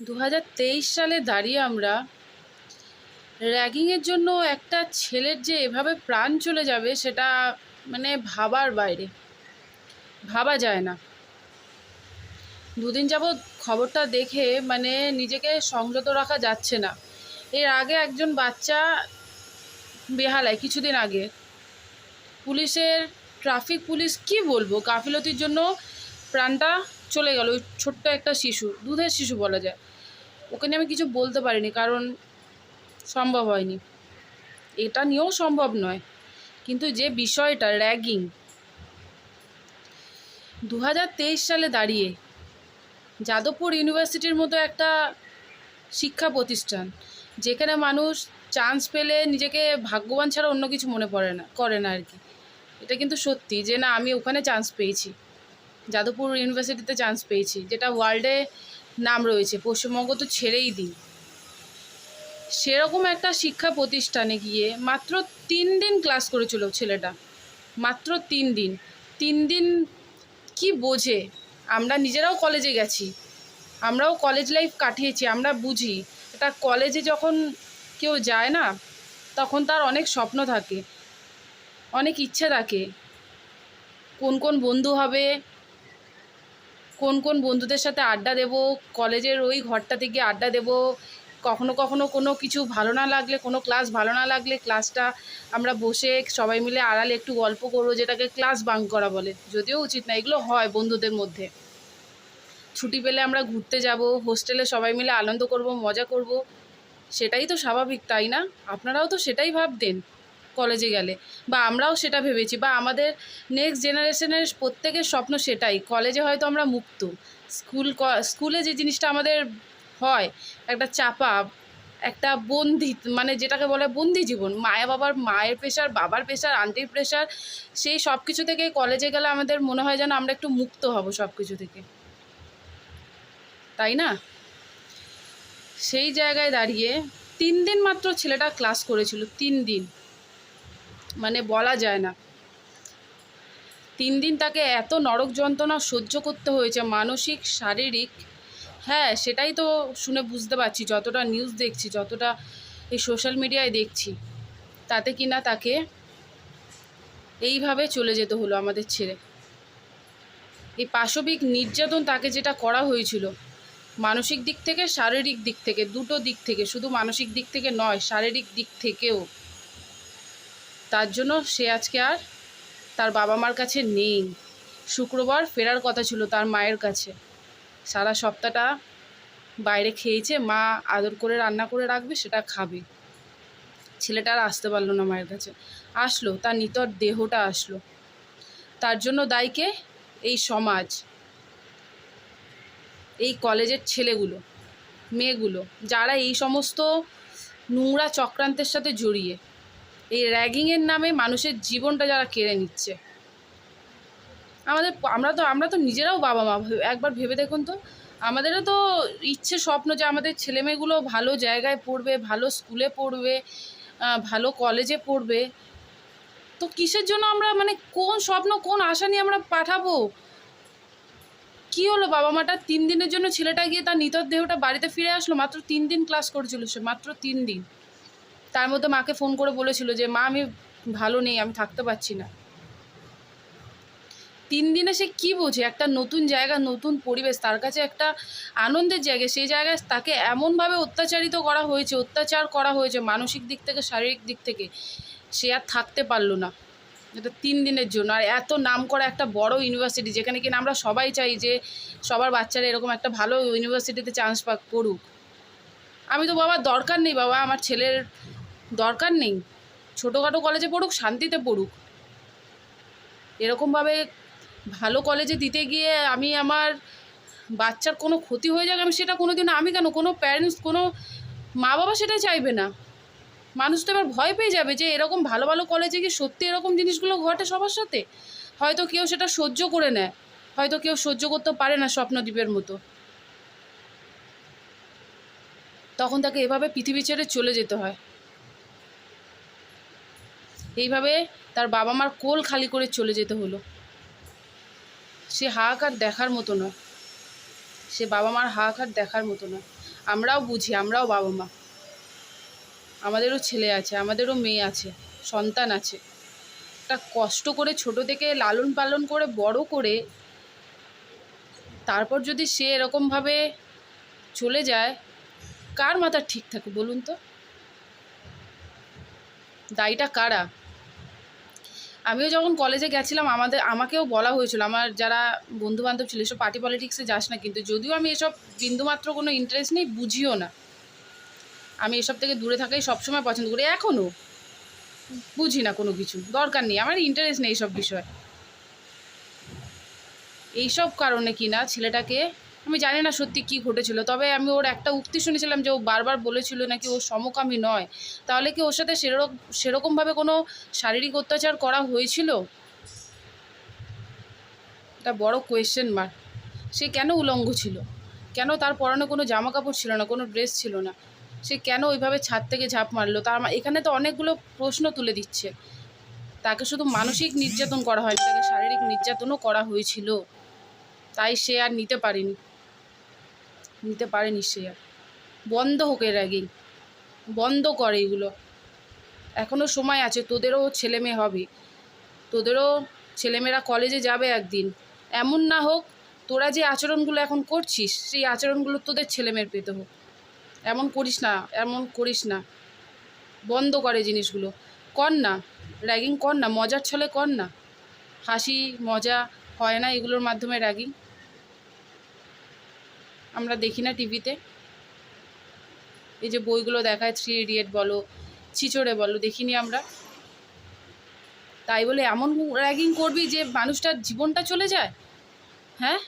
দু হাজার তেইশ সালে দাঁড়িয়ে আমরা র্যাগিংয়ের জন্য একটা ছেলের যে এভাবে প্রাণ চলে যাবে সেটা মানে ভাবার বাইরে। ভাবা যায় না। দুদিন যাবৎ খবরটা দেখে মানে নিজেকে সংযত রাখা যাচ্ছে না। এর আগে একজন বাচ্চা বেহালায় কিছুদিন আগে। পুলিশের, ট্রাফিক পুলিশ কি বলব? গাফিলতির জন্য প্রাণটা চলে গেল। ওই ছোট্ট একটা শিশু, দুধের শিশু বলা যায়। ওকে নিয়ে আমি কিছু বলতে পারিনি, কারণ সম্ভব হয়নি। এটা নিয়েও সম্ভব নয়। কিন্তু যে বিষয়টা, র্যাগিং দু হাজার তেইশ সালে দাঁড়িয়ে যাদবপুর ইউনিভার্সিটির মতো একটা শিক্ষা প্রতিষ্ঠান, যেখানে মানুষ চান্স পেলে নিজেকে ভাগ্যবান ছাড়া অন্য কিছু মনে পড়ে না, করে না আর কি। এটা কিন্তু সত্যি যে না, আমি ওখানে চান্স পেয়েছি। যাদবপুর ইউনিভার্সিটিতে চান্স পেয়েছি, যেটা ওয়ার্ল্ডে নাম রয়েছে, পশ্চিমবঙ্গ তো ছেড়েই দিই। সেরকম একটা শিক্ষা প্রতিষ্ঠানে গিয়ে মাত্র তিন দিন ক্লাস করেছিল ছেলেটা, মাত্র তিন দিন। তিন দিন কি বোঝে? আমরা নিজেরাও কলেজে গেছি, আমরাও কলেজ লাইফ কাটিয়েছি, আমরা বুঝি। এটা কলেজে যখন কেউ যায় না, তখন তার অনেক স্বপ্ন থাকে, অনেক ইচ্ছে থাকে, কোন কোন বন্ধু হবে কোন কোন বন্ধুদের সাথে আড্ডা দেব, কলেজের ওই ঘরটা থেকে আড্ডা দেব, কখনো কখনো কোনো কিছু ভালো না লাগলে, কোনো ক্লাস ভালো না লাগলে ক্লাসটা আমরা বসে সবাই মিলে আড়ালে একটু গল্প করব, যেটাকে ক্লাস বাঙ্ক করা বলে। যদিও উচিত না, এগুলো হয় বন্ধুদের মধ্যে। ছুটি পেলে আমরা ঘুরতে যাব, হোস্টেলে সবাই মিলে আনন্দ করব, মজা করব, সেটাই তো স্বাভাবিক, তাই না? আপনারাও তো সেটাই ভাবতেন। কলেজে গেলে। বা আমরাও সেটা ভেবেছি। বা আমাদের নেক্সট জেনারেশনের প্রত্যেকের স্বপ্ন সেটাই। কলেজে হয়তো আমরা মুক্ত। স্কুল স্কুলে যে জিনিসটা আমাদের হয়, একটা চাপা, একটা বন্দি মানে যেটাকে বলে বন্দি জীবন। মায়া বাবার মায়ের প্রেশার বাবার প্রেশার আন্টির প্রেশার সেই সব কিছু থেকে কলেজে গেলে আমাদের মনে হয় যেন আমরা একটু মুক্ত হব সব কিছু থেকে। তাই না? সেই জায়গায় দাঁড়িয়ে তিন দিন মাত্র ছেলেটা ক্লাস করেছিল, তিন দিন। মানে বলা যায় না। তিন দিন তাকে এত নরক যন্ত্রণা সহ্য করতে হয়েছে, মানসিক, শারীরিক। হ্যাঁ সেটাই তো শুনে বুঝতে পারছি, যতটা নিউজ দেখছি, যতটা এই সোশ্যাল মিডিয়ায় দেখছি, তাতে কি না তাকে এইভাবে চলে যেতে হলো আমাদের ছেড়ে। এই পাশবিক নির্যাতন তাকে যেটা করা হয়েছিল, মানসিক দিক থেকে, শারীরিক দিক থেকে, দুটো দিক থেকে, শুধু মানসিক দিক থেকে নয়, শারীরিক দিক থেকেও। তার জন্য সে আজকে আর তার বাবা মার কাছে নেই। শুক্রবার ফেরার কথা ছিল তার মায়ের কাছে। সারা সপ্তাহটা বাইরে খেয়েছে, মা আদর করে রান্না করে রাখবে, সেটা খাবে। ছেলেটা আর আসতে পারল না মায়ের কাছে। আসলো, তার নিতর দেহটা আসলো। তার জন্য দায়ীকে এই সমাজ। এই কলেজের ছেলেগুলো, মেয়েগুলো, যারা এই সমস্ত নোংরা চক্রান্তের সাথে জড়িয়ে এই র্যাগিংয়ের নামে মানুষের জীবনটা যারা কেড়ে নিচ্ছে। আমাদের আমরা তো আমরা তো নিজেরাও বাবা মা একবার ভেবে দেখুন তো, আমাদেরও তো ইচ্ছে স্বপ্ন যে আমাদের ছেলেমেয়েগুলো ভালো জায়গায় পড়বে, ভালো স্কুলে পড়বে ভালো কলেজে পড়বে। তো কিসের জন্য আমরা মানে কোন স্বপ্ন, কোন আশা নিয়ে আমরা পাঠাবো? কি হলো বাবা মাটা তিন দিনের জন্য ছেলেটা গিয়ে তার নিতর দেহটা বাড়িতে ফিরে আসলো, মাত্র তিন দিন ক্লাস করেছিল সে, মাত্র তিন দিন। তার মধ্যে মাকে ফোন করে বলেছিল যে, মা, আমি ভালো নেই, আমি থাকতে পারছি না। তিন দিনে সে কি বোঝে? একটা নতুন জায়গা, নতুন পরিবেশ, তার কাছে একটা আনন্দের জায়গা। সেই জায়গায় তাকে এমনভাবে অত্যাচারিত করা হয়েছে, অত্যাচার করা হয়েছে মানসিক দিক থেকে, শারীরিক দিক থেকে। সে আর থাকতে পারল না। এটা তিন দিনের জন্য। আর এত নাম করা একটা বড় ইউনিভার্সিটি যেখানে কিনা আমরা সবাই চাই যে, সবার বাচ্চারা এরকম একটা ভালো ইউনিভার্সিটিতে চান্স পাক, পড়ুক। আমি তো বাবা দরকার নেই, বাবা। আমার ছেলের দরকার নেই। ছোটোখাটো কলেজে পড়ুক, শান্তিতে পড়ুক। এরকমভাবে ভালো কলেজে দিতে গিয়ে আমি আমার বাচ্চার কোনো ক্ষতি হয়ে যাবে আমি সেটা কোনো দিন আমি কেন? কোনো প্যারেন্টস কোনো মা বাবা সেটা চাইবে না। মানুষ তো এবার ভয় পেয়ে যাবে যে এরকম ভালো ভালো কলেজে গিয়ে সত্যি এরকম জিনিসগুলো ঘটে সবার সাথে। হয়তো কেউ সেটা সহ্য করে নেয়, হয়তো কেউ সহ্য করতে পারে না স্বপ্নদ্বীপের মতো। তখন তাকে এভাবে পৃথিবী ছেড়ে চলে যেতে হয়। এইভাবে তার বাবা মার কোল খালি করে চলে যেতে হলো। সে হাহাকার দেখার মতো নয়। সে বাবা মার হাহাকার দেখার মতো নয়। আমরাও বুঝি, আমরাও বাবা মা আমাদেরও ছেলে আছে, আমাদেরও মেয়ে আছে, সন্তান আছে। তা কষ্ট করে ছোট থেকে লালন পালন করে, বড় করে তারপর যদি সে এরকমভাবে চলে যায়, কার মাথা ঠিক থাকে বলুন তো? দায়টা কারা? আমিও যখন কলেজে গেছিলাম, আমাদের, আমাকেও বলা হয়েছিল, আমার যারা বন্ধু বান্ধব ছিল, এসব পার্টি পলিটিক্সে যাস না, কিন্তু যদিও আমি এসব বিন্দুমাত্র কোনো ইন্টারেস্ট নেই, বুঝিও না। আমি এসব থেকে দূরে থাকাই সবসময় পছন্দ করি এখনও বুঝি না কোনো কিছু, দরকার নেই, আমার ইন্টারেস্ট নেই এইসব বিষয়ে। এইসব কারণে কি না ছেলেটাকে আমি জানি না সত্যি কি ঘটেছিল, তবে আমি ওর একটা উক্তি শুনেছিলাম যে ও বারবার বলেছিল নাকি ও সমকামী নয়। তাহলে কি ওর সাথে সেরকম সেরকমভাবে কোনো শারীরিক অত্যাচার করা হয়েছিল? এটা বড় কোয়েশ্চেন মার্ক সে কেন উলঙ্গ ছিল? কেন তার পরনে কোনো জামা কাপড় ছিল না, কোনো ড্রেস ছিল না? সে কেন ওইভাবে ছাদ থেকে ঝাঁপ মারলো? তার এখানে তো অনেকগুলো প্রশ্ন তুলে দিচ্ছে। তাকে শুধু মানসিক নির্যাতন করা হয়নি তাকে শারীরিক নির্যাতনও করা হয়েছিল। তাই সে আর নিতে পারেনি। নিতে পারেনি সে আর। বন্ধ হোক এর র্যাগিং বন্ধ করে এগুলো। এখনও সময় আছে, তোদেরও ছেলে মেয়ে হবে। তোদেরও ছেলেমেয়েরা কলেজে যাবে একদিন। এমন না হোক, তোরা যে আচরণগুলো এখন করছিস, সেই আচরণগুলো তোদের ছেলেমেয়ের পেতে হোক। এমন করিস না, এমন করিস না। বন্ধ করে জিনিসগুলো। কর না র্যাগিং কর না, মজার ছলে কর না। হাসি, মজা হয় না এগুলোর মাধ্যমে র্যাগিং আমরা দেখি না টিভিতে। এই যে বইগুলো দেখায় থ্রি ইডিয়েট বলো ছিচড়ে বলো, দেখিনি আমরা। তাই বলে এমন র্যাগিং করবি যে মানুষটার জীবনটা চলে যায়? হ্যাঁ?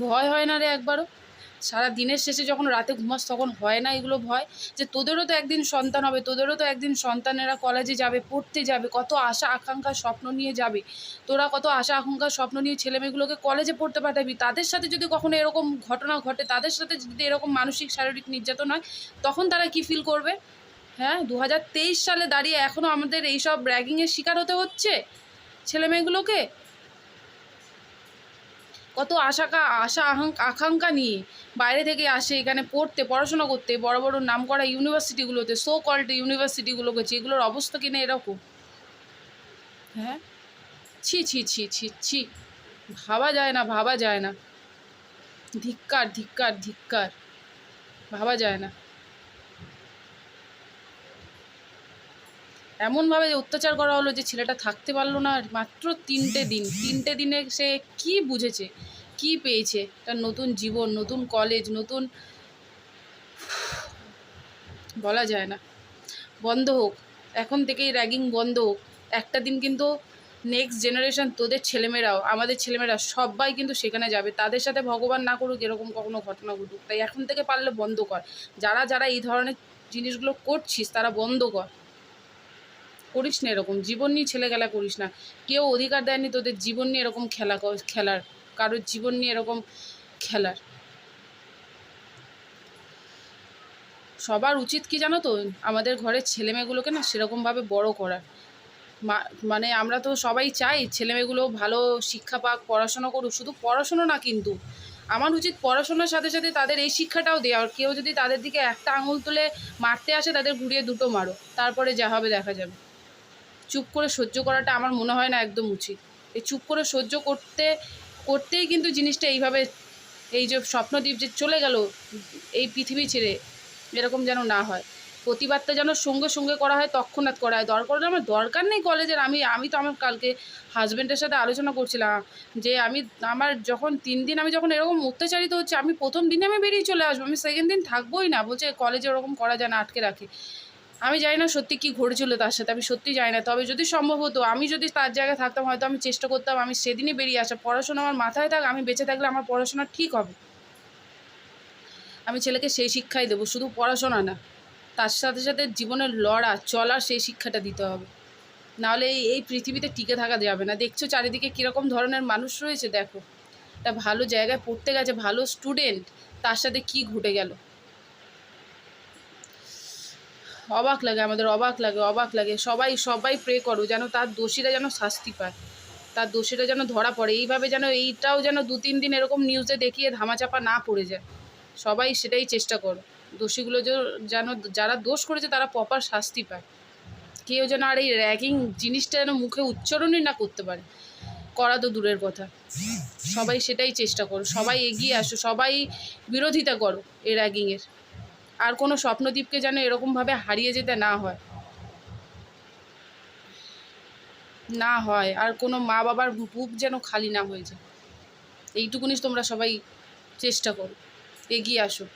ভয় হয় না রে একবারও। সারা দিনের শেষে যখন রাতে ঘুমাস তখন হয় না এগুলো ভয়। যে তোদেরও তো একদিন সন্তান হবে, তোদেরও তো একদিন সন্তানেরা কলেজে যাবে, পড়তে যাবে, কত আশা আকাঙ্ক্ষা স্বপ্ন নিয়ে যাবে। তোরা কত আশা আকাঙ্ক্ষা স্বপ্ন নিয়ে ছেলেমেয়েগুলোকে কলেজে পড়তে পাঠাবি। তাদের সাথে যদি কখনো এরকম ঘটনা ঘটে, তাদের সাথে যদি এরকম মানসিক শারীরিক নির্যাতন হয়, তখন তারা কি ফিল করবে? হ্যাঁ দু হাজার তেইশ সালে দাঁড়িয়ে এখনও আমাদের এইসব র্যাগিংয়ের শিকার হতে হচ্ছে ছেলেমেয়েগুলোকে? কত আশা আশা আকাঙ্ক্ষা নিয়ে বাইরে থেকে আসে, এখানে পড়তে, পড়াশোনা করতে, বড় বড় নাম করা ইউনিভার্সিটিগুলোতে সো কল্ড ইউনিভার্সিটিগুলোকে এগুলোর অবস্থা কিনা এরকম। হ্যাঁ? ছি ছি ছি ছি ছি। ভাবা যায় না, ভাবা যায় না। ধিক্কার ধিক্কার ধিক্কার। ভাবা যায় না। এমনভাবে অত্যাচার করা হলো যে ছেলেটা থাকতে পারল না মাত্র তিনটে দিন। তিনটে দিনে সে কি বুঝেছে? কি পেয়েছে? তার নতুন জীবন, নতুন কলেজ নতুন বলা যায় না। বন্ধ হোক। এখন থেকেই র্যাগিং বন্ধ হোক। একটা দিন কিন্তু নেক্সট জেনারেশন তোদের ছেলেমেয়েরাও, আমাদের ছেলেমেয়েরা সবাই কিন্তু সেখানে যাবে। তাদের সাথে ভগবান না করুক, এরকম কখনো ঘটনা ঘটুক। তাই এখন থেকে পারলে বন্ধ কর। যারা যারা এই ধরনের জিনিসগুলো করছিস, তারা বন্ধ কর। করিস না এরকম। জীবন নিয়ে ছেলে খেলা করিস না। কেউ অধিকার দেয়নি তোদের জীবন নিয়ে এরকম খেলা খেলার। কারোর জীবন নিয়ে এরকম খেলার। সবার উচিত কি জানো তো? আমাদের ঘরের ছেলেমেয়েগুলোকে না সেরকমভাবে বড় করার মানে আমরা তো সবাই চাই ছেলেমেয়েগুলো ভালো শিক্ষা পাক, পড়াশোনা করুক। শুধু পড়াশুনো না কিন্তু, আমার উচিত পড়াশোনার সাথে সাথে তাদের এই শিক্ষাটাও দেওয়া। আর কেউ যদি তাদের দিকে একটা আঙুল তুলে মারতে আসে, তাদের ঘুরিয়ে দুটো মারো। তারপরে যা হবে দেখা যাবে। চুপ করে সহ্য করাটা আমার মনে হয় না একদম উচিত। এই চুপ করে সহ্য করতে, করতেই কিন্তু জিনিসটা এইভাবে, এই যে স্বপ্নদ্বীপ যে চলে গেল এই পৃথিবী ছেড়ে, এরকম যেন না হয়। প্রতিবাদটা যেন সঙ্গে সঙ্গে করা হয়, তৎক্ষণাৎ করা হয়। দরকার আমার দরকার নেই কলেজের। আমি আমি তো আমার কালকে হাজব্যান্ডের সাথে আলোচনা করছিলাম যে আমি, আমার যখন তিন দিন আমি যখন এরকম অত্যাচারিত হচ্ছে, আমি প্রথম দিনে আমি বেরিয়ে চলে আসব। আমি সেকেন্ড দিন থাকবোই না। বলছে কলেজে ওরকম করা যায় না, আটকে রাখে। আমি জানি না সত্যি কী ঘটেছিল তার সাথে, আমি সত্যি জানি না। তবে যদি সম্ভব হতো, আমি যদি তার জায়গায় থাকতাম, হয়তো আমি চেষ্টা করতাম, আমি সেদিনই বেরিয়ে আসা। পড়াশোনা আমার মাথায় থাক, আমি বেঁচে থাকলে আমার পড়াশোনা ঠিক হবে। আমি ছেলেকে সেই শিক্ষাই দেবো, শুধু পড়াশোনা না, তার সাথে সাথে জীবনের লড়া, চলার সেই শিক্ষাটা দিতে হবে। নাহলে এই এই পৃথিবীতে টিকে থাকা যাবে না। দেখছ চারিদিকে কীরকম ধরনের মানুষ রয়েছে, দেখো। একটা ভালো জায়গায় পড়তে গেছে, ভালো স্টুডেন্ট তার সাথে কি ঘটে গেল? অবাক লাগে, আমাদের অবাক লাগে অবাক লাগে। সবাই সবাই প্রে করো যেন তার দোষীরা যেন শাস্তি পায়। তার দোষীরা যেন ধরা পড়ে। এইভাবে যেন, এইটাও যেন দু তিন দিন এরকম নিউজে দেখিয়ে ধামাচাপা না পড়ে যায়। সবাই সেটাই চেষ্টা করো। দোষীগুলো যেন, যারা দোষ করেছে তারা প্রপার শাস্তি পায়। কেউ যেন আর এই র্যাগিং জিনিসটা যেন মুখে উচ্চারণই না করতে পারে। করা তো দূরের কথা। সবাই সেটাই চেষ্টা করো। সবাই এগিয়ে আসো। সবাই বিরোধিতা করো এই র্যাগিংয়ের আর কোনো স্বপ্নদ্বীপকে যেন এরকমভাবে হারিয়ে যেতে না হয়। না হয়, আর কোনো মা বাবার বুক যেন খালি না হয়ে যায়। এইটুকুনি তোমরা সবাই চেষ্টা করো। এগিয়ে আসো।